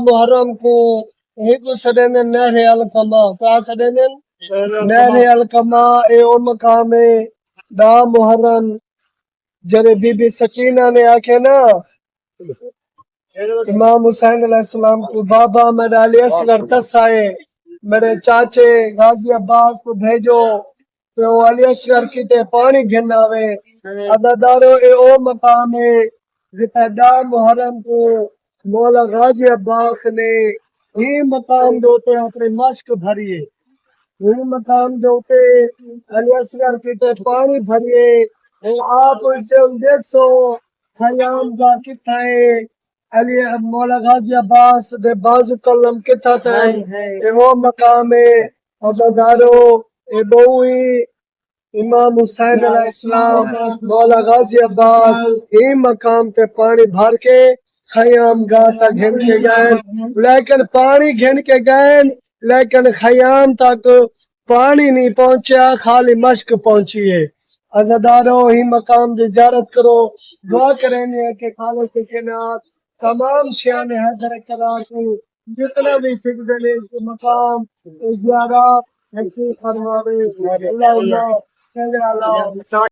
محرم کو ہیکو سڈین نہر الکما کا سڈین نہر الکما اے او مقام دا محرم جڑے بی بی سکینہ نے آکھے نا امام حسین علیہ السلام کو بابا میں ڈالی اصغر تسائے میرے چاچے غازی عباس کو بھیجو تو علی اصغر کی تے پانی گھن آوے۔ ازادارو اے او مقام ہے جتے دا محرم کو مولا غازی عباس نے یہ مقام دوتے اپنے مشک بھریے یہ مقام دوتے علی اصغر پیتے پانی بھریے۔ آپ اسے دیکھ سو حیام دا کتا ہے؟ علی مولا غازی عباس دے بازو کلم کتا تھا؟ کہ وہ مقام ہے۔ عزدارو اے بوئی امام حسین علیہ السلام ہاں۔ مولا غازی عباس یہ مقام تے پانی بھر کے خیام گاتا گھن کے گئن، لیکن پانی گھن کے گئن، لیکن خیام تک پانی نہیں پہنچیا، خالی مشک پہنچی ہے۔ عزداروں ہی مقام دے زیارت کرو۔ دعا کریں گے کہ خالق کے کنات تمام شیان حیدر کلا کو جتنا بھی سکھ دلے مقام زیارہ حقیق فرماوے۔ اللہ اللہ۔